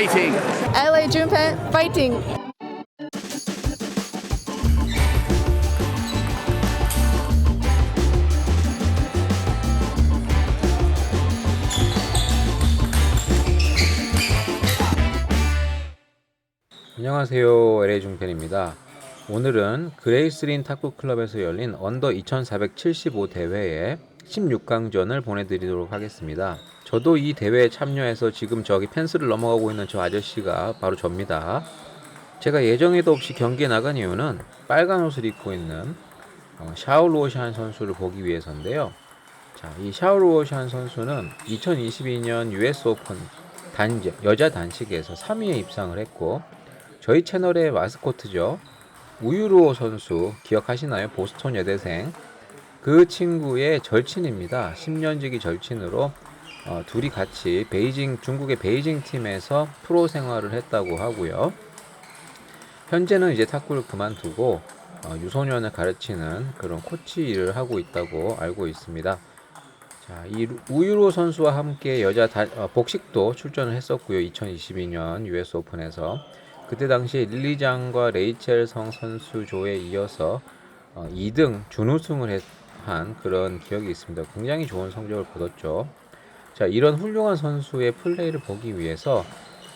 LA fighting. LA Junpei fighting. 안녕하세요. LA 중편입니다. 오늘은 그레이스린 탁구 클럽에서 열린 언더 2475 대회의 16강전을 보내드리도록 하겠습니다. 저도 이 대회에 참여해서 지금 저기 펜스를 넘어가고 있는 저 아저씨가 바로 접니다. 제가 예정에도 없이 경기에 나간 이유는 빨간 옷을 입고 있는 어, 샤오루오샨 선수를 보기 위해서인데요. 자, 이 샤오루오샨 선수는 2022년 US 오픈 단 여자 단식에서 3위에 입상을 했고 저희 채널의 마스코트죠. 우유로 선수 기억하시나요? 보스턴 여대생. 그 친구의 절친입니다. 10년지기 절친으로 어, 둘이 같이 베이징 중국의 베이징 팀에서 프로 생활을 했다고 하고요. 현재는 이제 탁구를 그만두고 어, 유소년을 가르치는 그런 코치 일을 하고 있다고 알고 있습니다. 자, 이 우유로 선수와 함께 여자 다, 어, 복식도 출전을 했었고요. 2022년 US 오픈에서 그때 당시 릴리장과 레이첼 성 선수 조에 이어서 어, 2등 준우승을 한 그런 기억이 있습니다. 굉장히 좋은 성적을 거뒀죠. 자, 이런 훌륭한 선수의 플레이를 보기 위해서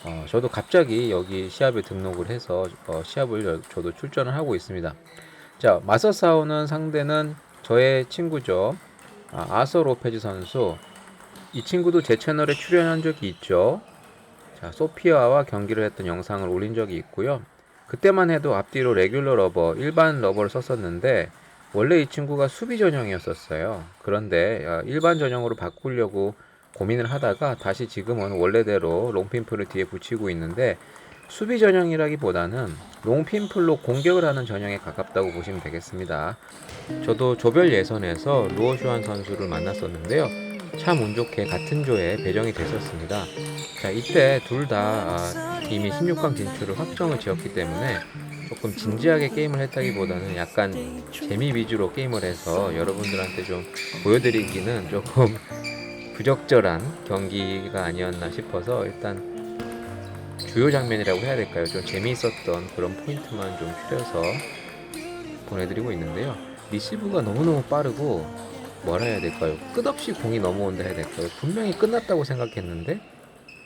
어, 저도 갑자기 여기 시합에 등록을 해서 어, 시합을 저도 출전을 하고 있습니다. 자, 맞서 싸우는 상대는 저의 친구죠. 아, 아서 로페즈 선수. 이 친구도 제 채널에 출연한 적이 있죠. 자, 소피아와 경기를 했던 영상을 올린 적이 있고요. 그때만 해도 앞뒤로 레귤러 러버, 일반 러버를 썼었는데 원래 이 친구가 수비 전형이었었어요. 그런데 아, 일반 전형으로 바꾸려고 고민을 하다가 다시 지금은 원래대로 롱핀플을 뒤에 붙이고 있는데 수비 전형이라기보다는 롱핀플로 공격을 하는 전형에 가깝다고 보시면 되겠습니다. 저도 조별 예선에서 루어슈안 선수를 만났었는데요. 참 운 좋게 같은 조에 배정이 됐었습니다. 자, 이때 둘다 아, 이미 16강 진출을 확정을 지었기 때문에 조금 진지하게 게임을 했다기보다는 약간 재미 위주로 게임을 해서 여러분들한테 좀 보여드리기는 조금 부적절한 경기가 아니었나 싶어서 일단 주요 장면이라고 해야 될까요? 좀 재미있었던 그런 포인트만 좀 추려서 보내드리고 있는데요. 리시브가 너무너무 빠르고 뭐라 해야 될까요? 끝없이 공이 넘어온다 해야 될까요? 분명히 끝났다고 생각했는데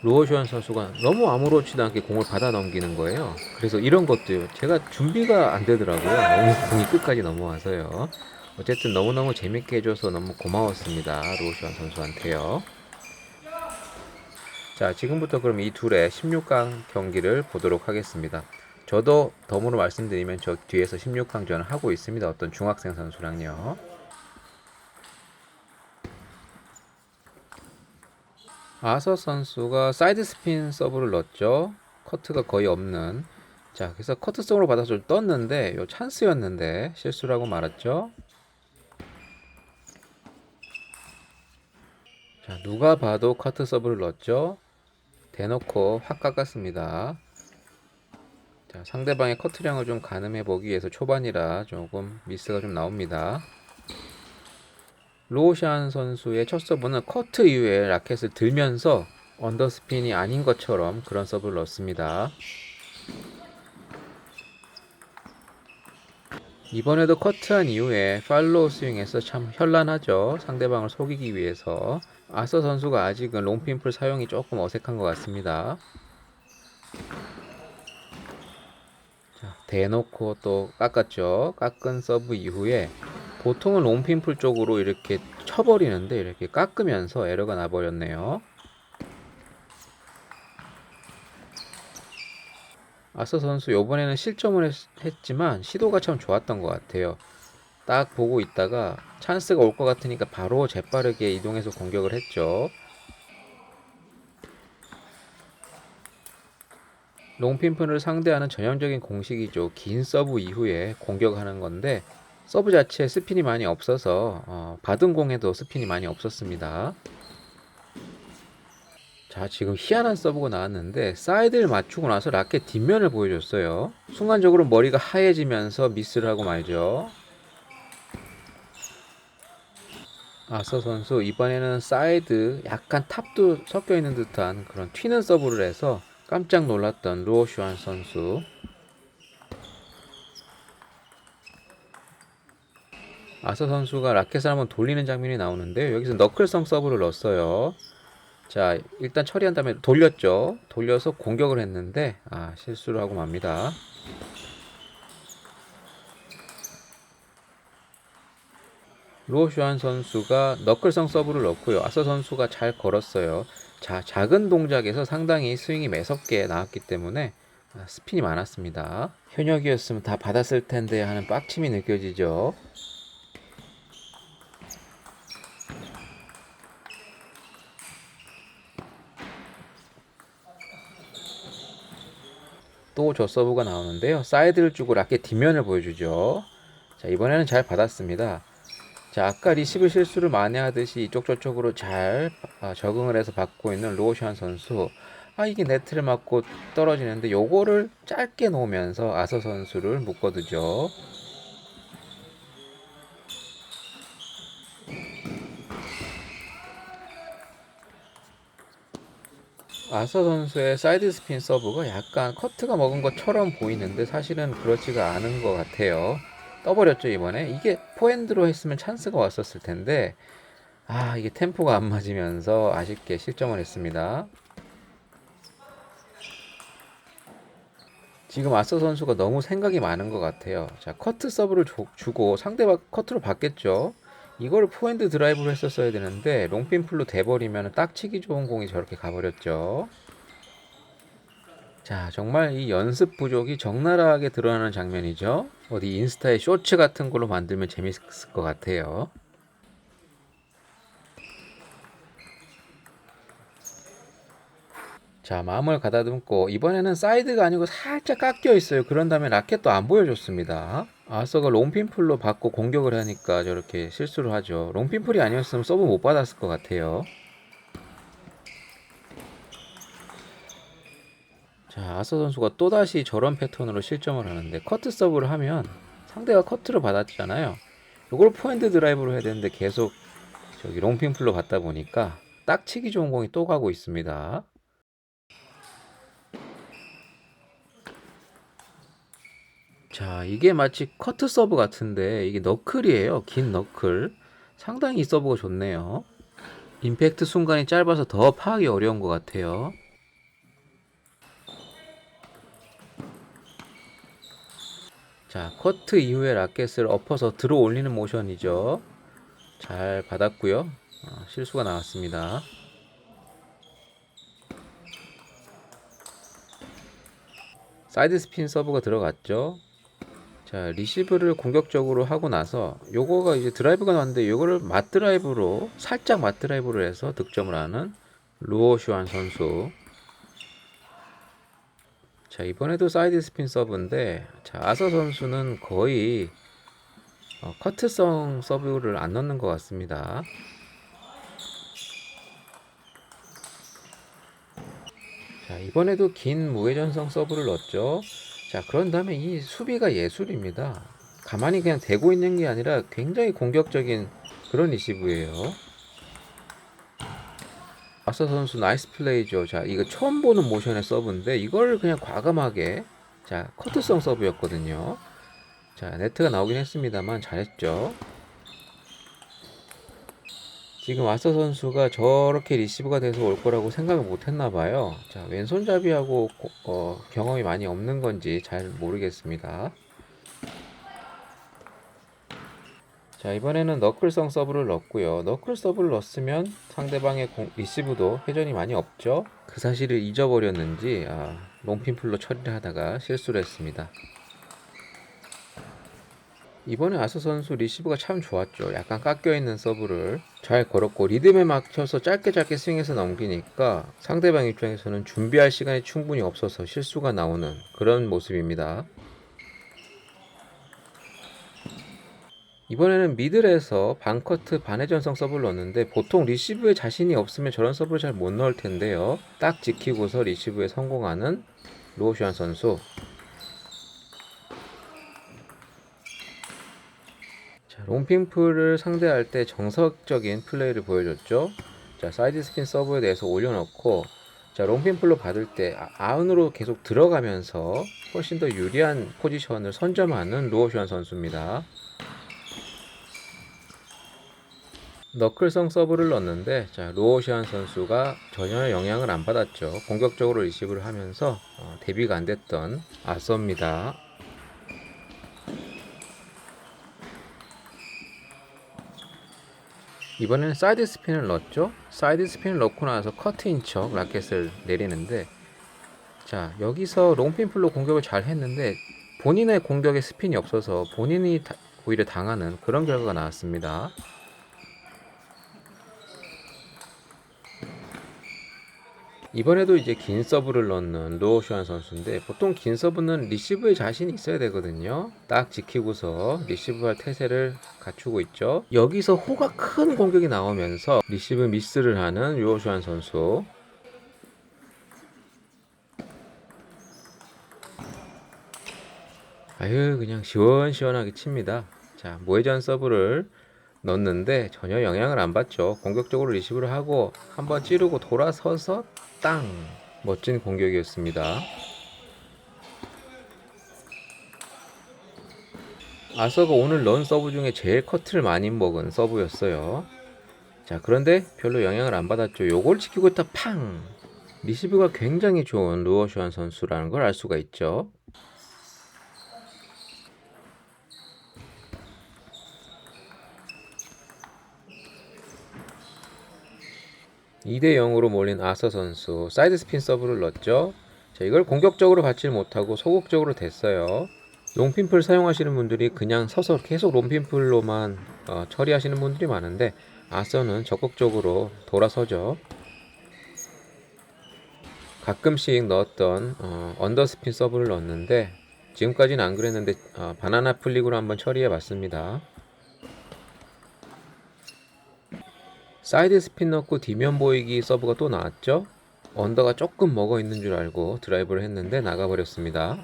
로어슈안 선수가 너무 아무렇지도 않게 공을 받아 넘기는 거예요. 그래서 이런 것도요. 제가 준비가 안 되더라고요. 너무 공이 끝까지 넘어와서요. 어쨌든 너무너무 재밌게 해줘서 너무 고마웠습니다. 로어슈안 선수한테요. 자, 지금부터 그럼 이 둘의 16강 경기를 보도록 하겠습니다. 저도 덤으로 말씀드리면 저 뒤에서 16강전을 하고 있습니다. 어떤 중학생 선수랑요. 아서 선수가 사이드 스핀 서브를 넣었죠. 커트가 거의 없는. 자, 그래서 커트성으로 받아서 좀 떴는데, 요 찬스였는데, 실수라고 말았죠. 자, 누가 봐도 커트 서브를 넣었죠. 대놓고 확 깎았습니다. 자, 상대방의 커트량을 좀 가늠해 보기 위해서 초반이라 조금 미스가 좀 나옵니다. 로시안 선수의 첫 서브는 커트 이후에 라켓을 들면서 언더스핀이 아닌 것처럼 그런 서브를 넣습니다. 이번에도 커트한 이후에 팔로우 스윙에서 참 현란하죠. 상대방을 속이기 위해서. 아서 선수가 아직은 롱핀풀 사용이 조금 어색한 것 같습니다. 자, 대놓고 또 깎았죠. 깎은 서브 이후에 보통은 롱핀풀 쪽으로 이렇게 쳐버리는데 이렇게 깎으면서 에러가 나버렸네요. 아서 선수 요번에는 실점을 했, 했지만 시도가 참 좋았던 것 같아요. 딱 보고 있다가 찬스가 올 것 같으니까 바로 재빠르게 이동해서 공격을 했죠. 롱핀프를 상대하는 전형적인 공식이죠. 긴 서브 이후에 공격하는 건데 서브 자체에 스핀이 많이 없어서 어, 받은 공에도 스핀이 많이 없었습니다. 자 지금 희한한 서브가 나왔는데 사이드를 맞추고 나서 라켓 뒷면을 보여줬어요. 순간적으로 머리가 하얘지면서 미스를 하고 말죠. 아서 선수 이번에는 사이드 약간 탑도 섞여 있는 듯한 그런 튀는 서브를 해서 깜짝 놀랐던 루오 슈안 선수. 아서 선수가 라켓을 한번 돌리는 장면이 나오는데 여기서 너클성 서브를 넣었어요. 자 일단 처리한 다음에 돌렸죠. 돌려서 공격을 했는데 아 실수를 하고 맙니다. 로슈안 선수가 너클성 서브를 넣고요. 아서 선수가 잘 걸었어요. 자, 작은 동작에서 상당히 스윙이 매섭게 나왔기 때문에 아, 스핀이 많았습니다. 현역이었으면 다 받았을 텐데 하는 빡침이 느껴지죠. 또저 서브가 나오는데요. 사이드를 주고 라켓 뒷면을 보여주죠. 자, 이번에는 잘 받았습니다. 자, 아까 리시브 실수를 많이 하듯이 이쪽 저쪽으로 잘 아, 적응을 해서 받고 있는 로시안 선수. 아, 이게 네트를 맞고 떨어지는데 요거를 짧게 놓으면서 아서 선수를 묶어두죠. 아서 선수의 사이드 스핀 서브가 약간 커트가 먹은 것처럼 보이는데 사실은 그렇지가 않은 것 같아요. 떠버렸죠 이번에. 이게 포핸드로 했으면 찬스가 왔었을 텐데 아 이게 템포가 안 맞으면서 아쉽게 실점을 했습니다. 지금 아서 선수가 너무 생각이 많은 것 같아요. 자 커트 서브를 주, 주고 상대방 커트로 받겠죠 이거를 포핸드 드라이브로 했었어야 되는데 롱핀 풀로 돼버리면 딱 치기 좋은 공이 저렇게 가버렸죠 자, 정말 이 연습 부족이 적나라하게 드러나는 장면이죠. 어디 인스타에 쇼츠 같은 걸로 만들면 재밌을 것 같아요. 자, 마음을 가다듬고 이번에는 사이드가 아니고 살짝 깎여 있어요. 그런 다음에 라켓도 안 보여줬습니다. 아서가 롱핀풀로 받고 공격을 하니까 저렇게 실수를 하죠. 롱핀풀이 아니었으면 서브 못 받았을 것 같아요. 자, 아서 선수가 또다시 저런 패턴으로 실점을 하는데 커트 서브를 하면 상대가 커트를 받았잖아요. 이걸 포핸드 드라이브로 해야 되는데 계속 저기 롱핀 풀로 갔다 보니까 딱 치기 좋은 공이 또 가고 있습니다. 자, 이게 마치 커트 서브 같은데 이게 너클이에요. 긴 너클. 상당히 이 서브가 좋네요. 임팩트 순간이 짧아서 더 파악이 어려운 것 같아요. 자, 커트 이후에 라켓을 엎어서 들어 올리는 모션이죠. 잘 받았고요. 어, 실수가 나왔습니다. 사이드 스핀 서브가 들어갔죠. 자, 리시브를 공격적으로 하고 나서 요거가 이제 드라이브가 나왔는데 요거를 맞드라이브로 살짝 맞드라이브로 해서 득점을 하는 루오 슈안 선수. 자 이번에도 사이드 스핀 서브인데 자 아서 선수는 거의 어, 커트성 서브를 안 넣는 것 같습니다. 자 이번에도 긴 무회전성 서브를 넣었죠. 자 그런 다음에 이 수비가 예술입니다. 가만히 그냥 대고 있는 게 아니라 굉장히 공격적인 그런 리시브예요. 아서 선수 나이스 플레이죠. 자, 이거 처음 보는 모션의 서브인데 이걸 그냥 과감하게 자, 커트성 서브였거든요. 자, 네트가 나오긴 했습니다만 잘했죠. 지금 아서 선수가 저렇게 리시브가 돼서 올 거라고 생각을 못 했나 봐요. 자, 왼손잡이하고 어, 경험이 많이 없는 건지 잘 모르겠습니다. 자 이번에는 너클성 서브를 넣었고요. 너클 서브를 넣었으면 상대방의 공, 리시브도 회전이 많이 없죠? 그 사실을 잊어버렸는지 아, 롱핀풀로 처리를 하다가 실수를 했습니다. 이번에 아스 선수 리시브가 참 좋았죠. 약간 깎여 있는 서브를 잘 걸었고 리듬에 맞춰서 짧게 짧게 스윙해서 넘기니까 상대방 입장에서는 준비할 시간이 충분히 없어서 실수가 나오는 그런 모습입니다 이번에는 미들에서 반커트 반회전성 서브를 넣었는데 보통 리시브에 자신이 없으면 저런 서브를 잘 못 넣을 텐데요. 딱 지키고서 리시브에 성공하는 로시안 선수. 롱핑풀을 상대할 때 정석적인 플레이를 보여줬죠. 자, 사이드 스핀 서브에 대해서 올려놓고 자, 롱핀풀로 받을 때 아- 아웃으로 계속 들어가면서 훨씬 더 유리한 포지션을 선점하는 루어슈안 선수입니다. 너클성 서브를 넣었는데 자, 루어시안 선수가 전혀 영향을 안 받았죠. 공격적으로 리시브를 하면서 어, 데뷔가 안 됐던 아서입니다. 이번에는 사이드 스핀을 넣었죠. 사이드 스핀을 넣고 나서 커트인 척 라켓을 내리는데 자 여기서 롱핀풀로 공격을 잘 했는데 본인의 공격에 스핀이 없어서 본인이 다- 오히려 당하는 그런 결과가 나왔습니다. 이번에도 이제 긴 서브를 넣는 로우슈안 선수인데 보통 긴 서브는 리시브에 자신이 있어야 되거든요. 딱 지키고서 리시브할 태세를 갖추고 있죠. 여기서 호가 큰 공격이 나오면서 리시브 미스를 하는 로우슈안 선수. 아유 그냥 시원시원하게 칩니다. 자 모회전 서브를 넣었는데 전혀 영향을 안 받죠. 공격적으로 리시브를 하고 한번 찌르고 돌아서서 땅 멋진 공격이었습니다. 아서가 오늘 넣은 서브 중에 제일 커트를 많이 먹은 서브였어요. 자 그런데 별로 영향을 안 받았죠. 요걸 지키고 있다 팡 리시브가 굉장히 좋은 루어슈안 선수라는 걸 알 수가 있죠. (2대 0으로 몰린 아서 선수) 사이드 스핀 서브를 넣었죠. 자 이걸 공격적으로 받질 못하고 소극적으로 됐어요. 롱핀풀 사용하시는 분들이 그냥 서서 계속 롱핀풀로만 어, 처리하시는 분들이 많은데 아서는 적극적으로 돌아서죠. 가끔씩 넣었던 어, 언더스핀 서브를 넣었는데 지금까지는 안 그랬는데 어, 바나나 플릭으로 한번 처리해 봤습니다 사이드 스핀 넣고 뒤면 보이기 서브가 또 나왔죠. 언더가 조금 먹어 있는 줄 알고 드라이브를 했는데 나가버렸습니다.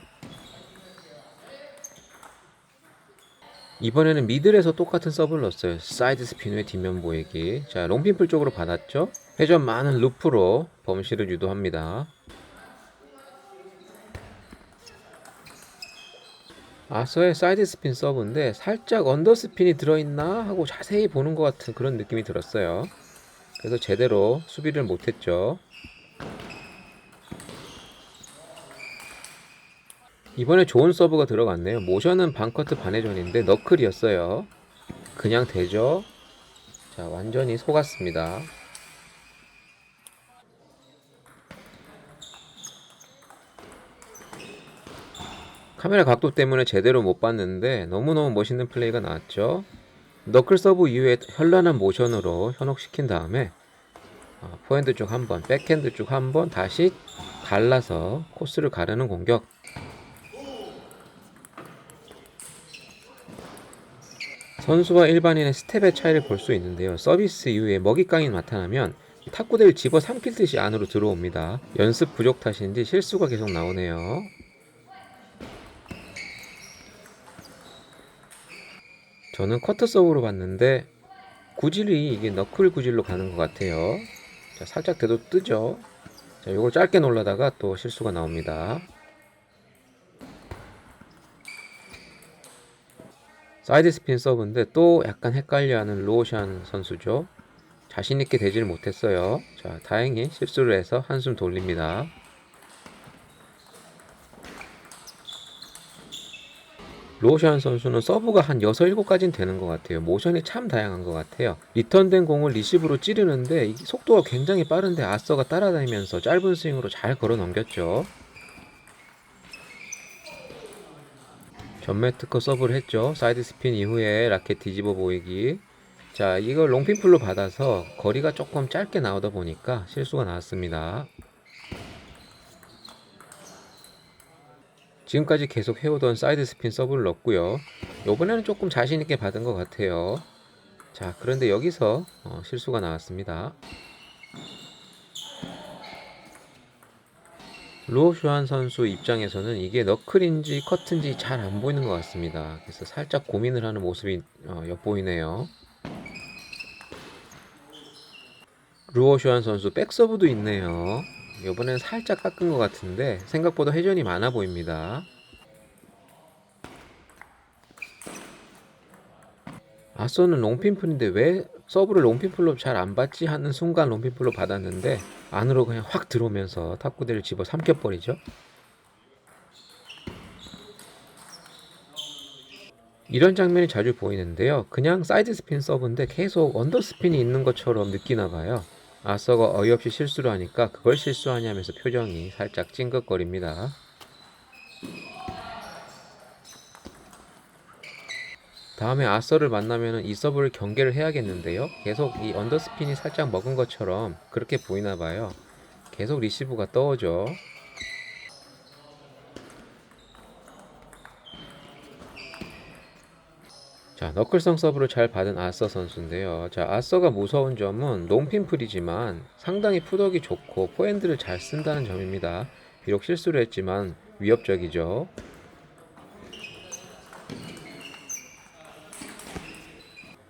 이번에는 미들에서 똑같은 서브를 넣었어요. 사이드 스핀 후에 뒷면 보이기. 자, 롱핀풀 쪽으로 받았죠. 회전 많은 루프로 범실을 유도합니다. 아서의 사이드 스핀 서브인데 살짝 언더 스핀이 들어있나 하고 자세히 보는 것 같은 그런 느낌이 들었어요. 그래서 제대로 수비를 못했죠. 이번에 좋은 서브가 들어갔네요. 모션은 반커트 반회전인데 너클이었어요. 그냥 되죠. 자, 완전히 속았습니다. 카메라 각도 때문에 제대로 못 봤는데 너무너무 멋있는 플레이가 나왔죠. 너클 서브 이후에 현란한 모션으로 현혹시킨 다음에 어, 포핸드 쪽 한 번, 백핸드 쪽 한 번 다시 갈라서 코스를 가르는 공격. 선수와 일반인의 스텝의 차이를 볼 수 있는데요. 서비스 이후에 먹잇감이 나타나면 탁구대를 집어 삼킬 듯이 안으로 들어옵니다. 연습 부족 탓인지 실수가 계속 나오네요. 저는 커터 서브로 봤는데 구질이 이게 너클 구질로 가는 것 같아요. 자, 살짝 대도 뜨죠. 자, 요걸 짧게 놀라다가 또 실수가 나옵니다. 사이드 스핀 서브인데 또 약간 헷갈려하는 로션 선수죠. 자신 있게 되질 못했어요. 자, 다행히 실수를 해서 한숨 돌립니다. 로션 선수는 서브가 한 6, 7가지는 되는 것 같아요. 모션이 참 다양한 것 같아요. 리턴된 공을 리시브로 찌르는데 이 속도가 굉장히 빠른데 아서가 따라다니면서 짧은 스윙으로 잘 걸어 넘겼죠. 전매 특허 서브를 했죠. 사이드 스핀 이후에 라켓 뒤집어 보이기. 자, 이걸 롱핀풀로 받아서 거리가 조금 짧게 나오다 보니까 실수가 나왔습니다. 지금까지 계속 해오던 사이드 스핀 서브를 넣었고요. 이번에는 조금 자신 있게 받은 것 같아요. 자, 그런데 여기서 어, 실수가 나왔습니다. 루오슈안 선수 입장에서는 이게 너클인지 커트인지 잘 안 보이는 것 같습니다. 그래서 살짝 고민을 하는 모습이 어, 엿보이네요. 루오슈안 선수 백서브도 있네요. 이번엔 살짝 깎은 것 같은데 생각보다 회전이 많아 보입니다. 아서는 롱핀풀인데 왜 서브를 롱핀풀로 잘 안 받지 하는 순간 롱핀풀로 받았는데 안으로 그냥 확 들어오면서 탁구대를 집어 삼켜버리죠. 이런 장면이 자주 보이는데요. 그냥 사이드 스핀 서브인데 계속 언더 스핀이 있는 것처럼 느끼나 봐요. 아서가 어이없이 실수를 하니까 그걸 실수하냐면서 표정이 살짝 찡긋거립니다. 다음에 아서를 만나면 이 서브를 경계를 해야겠는데요. 계속 이 언더스핀이 살짝 먹은 것처럼 그렇게 보이나 봐요. 계속 리시브가 떠오죠. 자, 너클성 서브를 잘 받은 아서 선수인데요. 자, 아서가 무서운 점은 롱핀풀이지만 상당히 푸덕이 좋고 포핸드를 잘 쓴다는 점입니다. 비록 실수를 했지만 위협적이죠.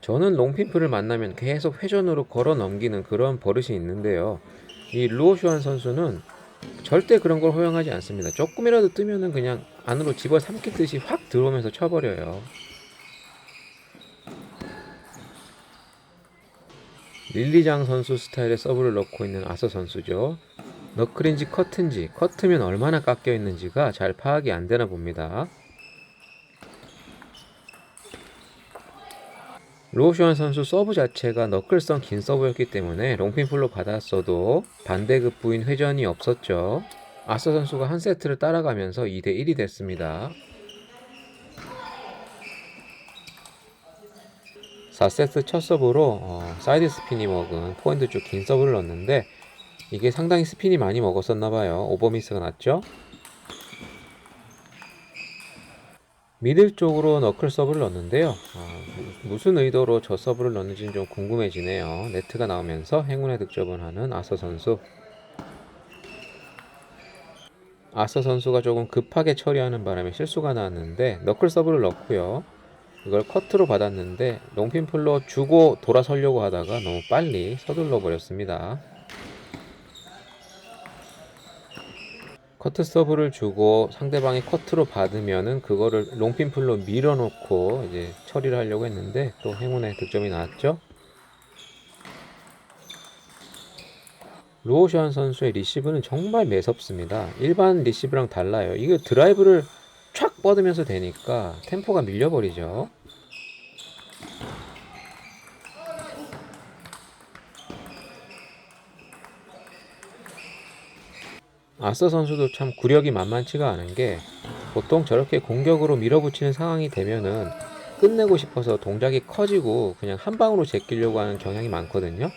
저는 롱핀프를 만나면 계속 회전으로 걸어 넘기는 그런 버릇이 있는데요. 이 루오슈안 선수는 절대 그런 걸 허용하지 않습니다. 조금이라도 뜨면은 그냥 안으로 집어 삼키듯이 확 들어오면서 쳐버려요. 릴리장 선수 스타일의 서브를 넣고 있는 아서 선수죠. 너클인지 커트인지 커트면 얼마나 깎여 있는지가 잘 파악이 안 되나 봅니다. 로시안 선수 서브 자체가 너클성 긴 서브였기 때문에 롱핀풀로 받았어도 반대급부인 회전이 없었죠. 아서 선수가 한 세트를 따라가면서 2대 1이 됐습니다. 4세트 첫 서브로 어, 사이드 스핀이 먹은 포핸드 쪽 긴 서브를 넣었는데 이게 상당히 스핀이 많이 먹었었나 봐요. 오버미스가 났죠. 미들 쪽으로 너클 서브를 넣었는데요. 아, 무- 무슨 의도로 저 서브를 넣는지는 좀 궁금해지네요. 네트가 나오면서 행운의 득점을 하는 아서 선수. 아서 선수가 조금 급하게 처리하는 바람에 실수가 나왔는데 너클 서브를 넣고요. 이걸 커트로 받았는데 롱핀풀로 주고 돌아서려고 하다가 너무 빨리 서둘러 버렸습니다. 커트 서브를 주고 상대방이 커트로 받으면은 그거를 롱핀풀로 밀어놓고 이제 처리를 하려고 했는데 또 행운의 득점이 나왔죠. 로오시안 선수의 리시브는 정말 매섭습니다. 일반 리시브랑 달라요. 이거 드라이브를 촥 뻗으면서 되니까 템포가 밀려버리죠. 아서 선수도 참 구력이 만만치가 않은 게 보통 저렇게 공격으로 밀어붙이는 상황이 되면은 끝내고 싶어서 동작이 커지고 그냥 한 방으로 제끼려고 하는 경향이 많거든요.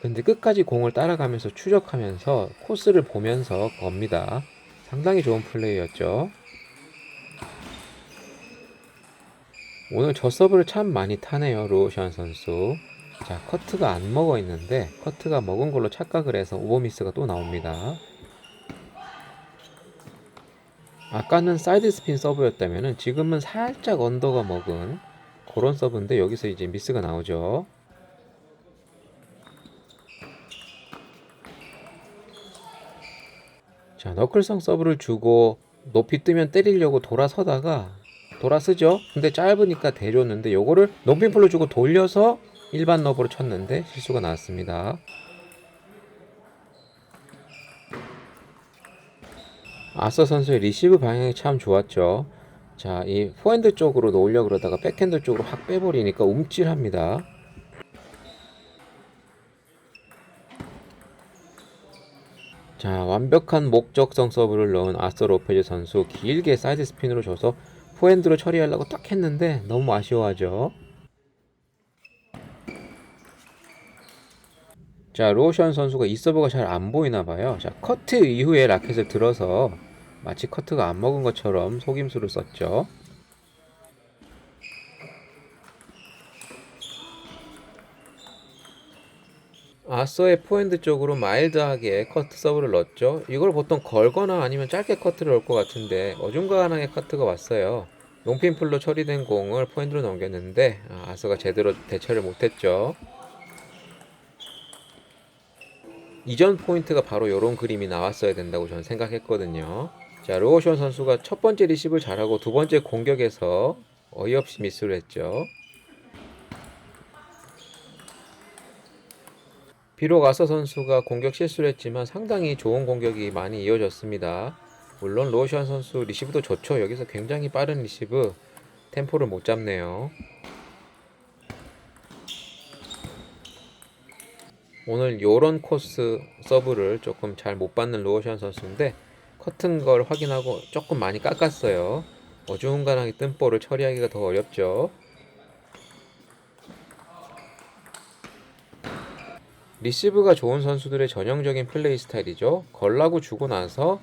근데 끝까지 공을 따라가면서 추적하면서 코스를 보면서 겁니다. 상당히 좋은 플레이였죠. 오늘 저 서브를 참 많이 타네요, 로우션 선수. 자, 커트가 안 먹어 있는데 커트가 먹은 걸로 착각을 해서 오버미스가 또 나옵니다. 아까는 사이드 스핀 서브였다면은 지금은 살짝 언더가 먹은 그런 서브인데 여기서 이제 미스가 나오죠. 자, 너클성 서브를 주고 높이 뜨면 때리려고 돌아서다가 돌아서죠. 근데 짧으니까 대줬는데 요거를 높이풀로 주고 돌려서 일반 너브로 쳤는데 실수가 나왔습니다. 아서 선수의 리시브 방향이 참 좋았죠. 자, 이 포핸드 쪽으로 놓으려 그러다가 백핸드 쪽으로 확 빼버리니까 움찔합니다. 자, 완벽한 목적성 서브를 넣은 아서 로페즈 선수 길게 사이드 스핀으로 줘서 포핸드로 처리하려고 딱 했는데 너무 아쉬워하죠. 자, 로션 선수가 이 서브가 잘 안 보이나 봐요. 자, 커트 이후에 라켓을 들어서 마치 커트가 안 먹은 것처럼 속임수를 썼죠. 아서의 포핸드 쪽으로 마일드하게 커트 서브를 넣었죠. 이걸 보통 걸거나 아니면 짧게 커트를 넣을 것 같은데 어중간하게 커트가 왔어요. 롱핀 풀로 처리된 공을 포핸드로 넘겼는데 아, 아서가 제대로 대처를 못했죠. 이전 포인트가 바로 이런 그림이 나왔어야 된다고 저는 생각했거든요. 자, 로오션 선수가 첫 번째 리시브를 잘하고 두 번째 공격에서 어이없이 미스를 했죠. 비록 아서 선수가 공격 실수를 했지만 상당히 좋은 공격이 많이 이어졌습니다. 물론 로션 선수 리시브도 좋죠. 여기서 굉장히 빠른 리시브 템포를 못 잡네요. 오늘 요런 코스 서브를 조금 잘 못 받는 로션 선수인데 커튼 걸 확인하고 조금 많이 깎았어요. 어중간하게 뜬 볼을 처리하기가 더 어렵죠. 리시브가 좋은 선수들의 전형적인 플레이 스타일이죠. 걸라고 주고 나서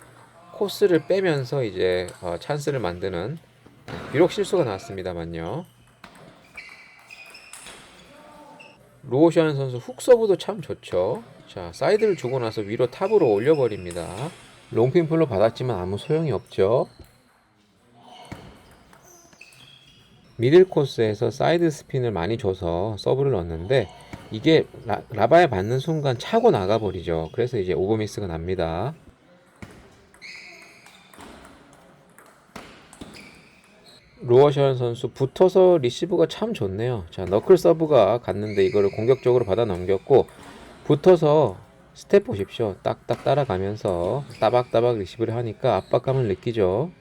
코스를 빼면서 이제 어, 찬스를 만드는 비록 실수가 나왔습니다만요. 로션 선수 훅 서브도 참 좋죠. 자, 사이드를 주고 나서 위로 탑으로 올려버립니다. 롱핀 풀로 받았지만 아무 소용이 없죠. 미들 코스에서 사이드 스핀을 많이 줘서 서브를 넣었는데 이게 라, 라바에 맞는 순간 차고 나가버리죠. 그래서 이제 오버미스가 납니다. 로어션 선수 붙어서 리시브가 참 좋네요. 자, 너클 서브가 갔는데 이거를 공격적으로 받아 넘겼고 붙어서 스텝 보십시오. 딱딱 따라가면서 따박따박 리시브를 하니까 압박감을 느끼죠.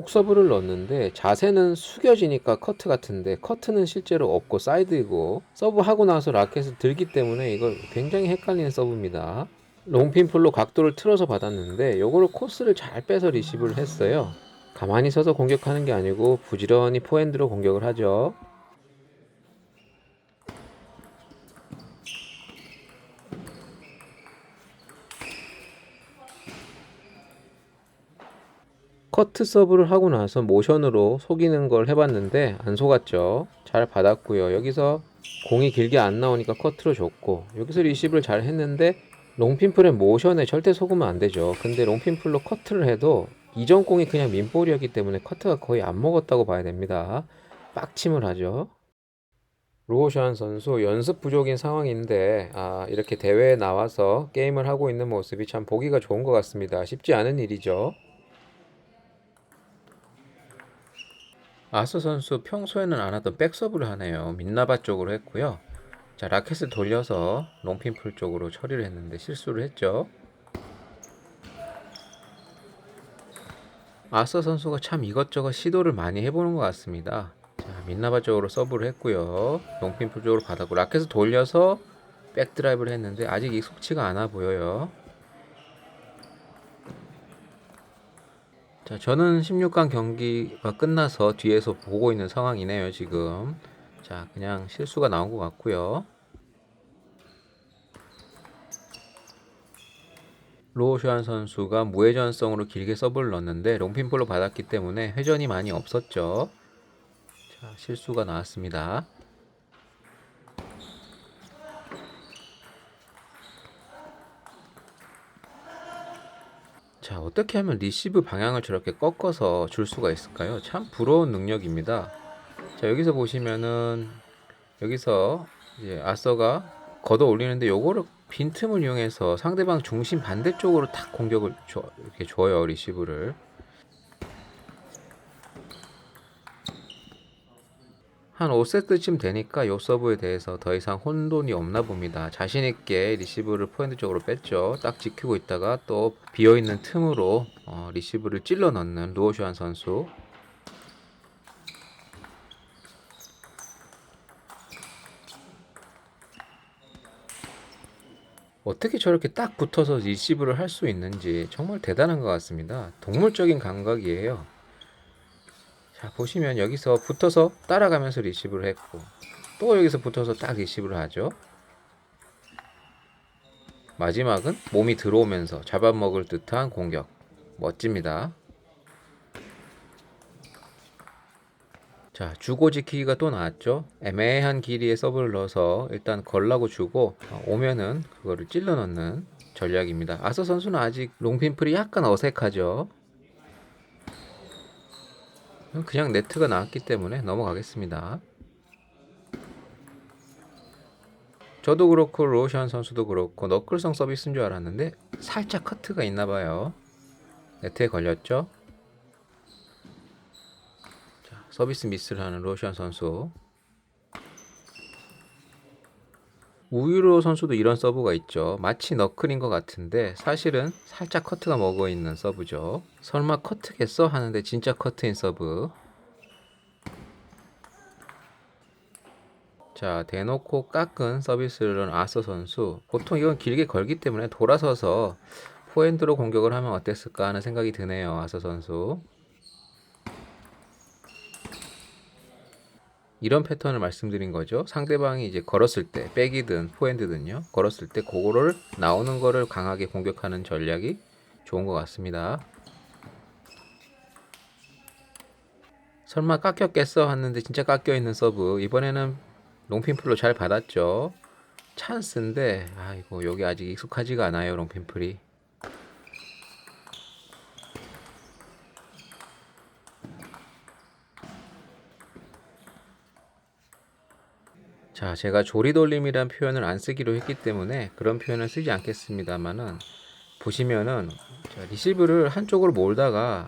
훅서브를 넣었는데 자세는 숙여지니까 커트 같은데 커트는 실제로 없고 사이드이고 서브하고 나서 라켓을 들기 때문에 이걸 굉장히 헷갈리는 서브입니다. 롱핀 풀로 각도를 틀어서 받았는데 요거를 코스를 잘 빼서 리시브를 했어요. 가만히 서서 공격하는 게 아니고 부지런히 포핸드로 공격을 하죠. 커트 서브를 하고 나서 모션으로 속이는 걸 해봤는데 안 속았죠. 잘 받았고요. 여기서 공이 길게 안 나오니까 커트로 줬고 여기서 리시브를 잘 했는데 롱핀풀의 모션에 절대 속으면 안 되죠. 근데 롱핀풀로 커트를 해도 이전 공이 그냥 민볼이었기 때문에 커트가 거의 안 먹었다고 봐야 됩니다. 빡침을 하죠. 로션 선수 연습 부족인 상황인데 아, 이렇게 대회에 나와서 게임을 하고 있는 모습이 참 보기가 좋은 것 같습니다. 쉽지 않은 일이죠. 아스 선수 평소에는 안 하던 백서브를 하네요. 민나바 쪽으로 했고요. 자 라켓을 돌려서 롱핀풀 쪽으로 처리를 했는데 실수를 했죠. 아서 선수가 참 이것저것 시도를 많이 해보는 것 같습니다. 자 민나바 쪽으로 서브를 했고요. 롱핀풀 쪽으로 받았고 라켓을 돌려서 백드라이브를 했는데 아직 익숙치가 않아 보여요. 자, 저는 16강 경기가 끝나서 뒤에서 보고 있는 상황이네요, 지금. 자, 그냥 실수가 나온 것 같고요. 로우슈안 선수가 무회전성으로 길게 서브를 넣었는데 롱핀볼로 받았기 때문에 회전이 많이 없었죠. 자, 실수가 나왔습니다. 자, 어떻게 하면 리시브 방향을 저렇게 꺾어서 줄 수가 있을까요? 참 부러운 능력입니다. 자, 여기서 보시면은 여기서 이제 아서가 걷어 올리는데 요거를 빈틈을 이용해서 상대방 중심 반대쪽으로 탁 공격을 줘, 이렇게 줘요, 리시브를. 한 5세트쯤 되니까 요 서브에 대해서 더 이상 혼돈이 없나 봅니다. 자신있게 리시브를 포핸드 쪽으로 뺐죠. 딱 지키고 있다가 또 비어있는 틈으로 어, 리시브를 찔러 넣는 루오슈안 선수. 어떻게 저렇게 딱 붙어서 리시브를 할 수 있는지 정말 대단한 것 같습니다. 동물적인 감각이에요. 자 보시면 여기서 붙어서 따라가면서 리시브를 했고 또 여기서 붙어서 딱 리시브를 하죠 마지막은 몸이 들어오면서 잡아먹을 듯한 공격 멋집니다 자, 주고 지키기가 또 나왔죠. 애매한 길이의 서브를 넣어서 일단 걸라고 주고 어, 오면은 그거를 찔러 넣는 전략입니다. 아서 선수는 아직 롱핀플이 약간 어색하죠. 그냥 네트가 나왔기 때문에 넘어가겠습니다. 저도 그렇고 로션 선수도 그렇고 너클성 서비스인 줄 알았는데 살짝 커트가 있나 봐요. 네트에 걸렸죠? 자, 서비스 미스를 하는 로션 선수. 우유로 선수도 이런 서브가 있죠. 마치 너클인 것 같은데 사실은 살짝 커트가 먹어 있는 서브죠. 설마 커트겠어? 하는데 진짜 커트인 서브. 자, 대놓고 깎은 서비스를 한 아서 선수. 보통 이건 길게 걸기 때문에 돌아서서 포핸드로 공격을 하면 어땠을까 하는 생각이 드네요. 아서 선수. 이런 패턴을 말씀드린 거죠. 상대방이 이제 걸었을 때, 백이든 포핸드든요. 걸었을 때 그거를 나오는 거를 강하게 공격하는 전략이 좋은 것 같습니다. 설마 깎였겠어 하는데 진짜 깎여 있는 서브. 이번에는 롱핀플로 잘 받았죠. 찬스인데 아이고 여기 아직 익숙하지가 않아요 롱핀플이. 자, 제가 조리돌림이란 표현을 안 쓰기로 했기 때문에 그런 표현을 쓰지 않겠습니다만은 보시면은 자, 리시브를 한쪽으로 몰다가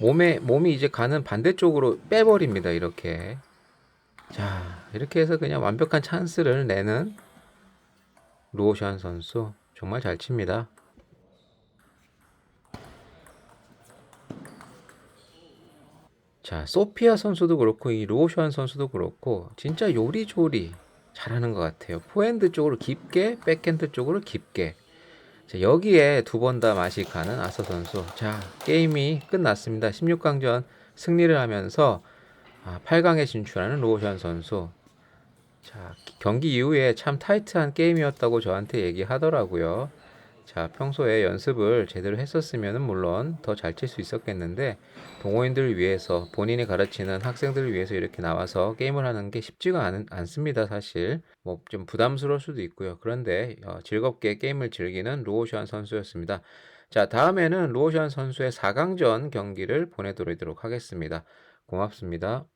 몸에 몸이 이제 가는 반대쪽으로 빼버립니다 이렇게. 자, 이렇게 해서 그냥 완벽한 찬스를 내는 루오션 선수 정말 잘 칩니다. 자, 소피아 선수도 그렇고 이 루오션 선수도 그렇고 진짜 요리조리 잘하는 것 같아요. 포핸드 쪽으로 깊게, 백핸드 쪽으로 깊게. 자, 여기에 두 번 다 맛이 가는 아서 선수. 자, 게임이 끝났습니다. 16강전 승리를 하면서 아, 8강에 진출하는 로션 선수. 자, 경기 이후에 참 타이트한 게임이었다고 저한테 얘기하더라고요. 자, 평소에 연습을 제대로 했었으면 물론 더 잘 칠 수 있었겠는데 동호인들을 위해서 본인이 가르치는 학생들을 위해서 이렇게 나와서 게임을 하는 게 쉽지가 않, 않습니다, 사실. 뭐 좀 부담스러울 수도 있고요. 그런데 어, 즐겁게 게임을 즐기는 루오시안 선수였습니다. 자, 다음에는 루오시안 선수의 4강전 경기를 보내드리도록 하겠습니다. 고맙습니다.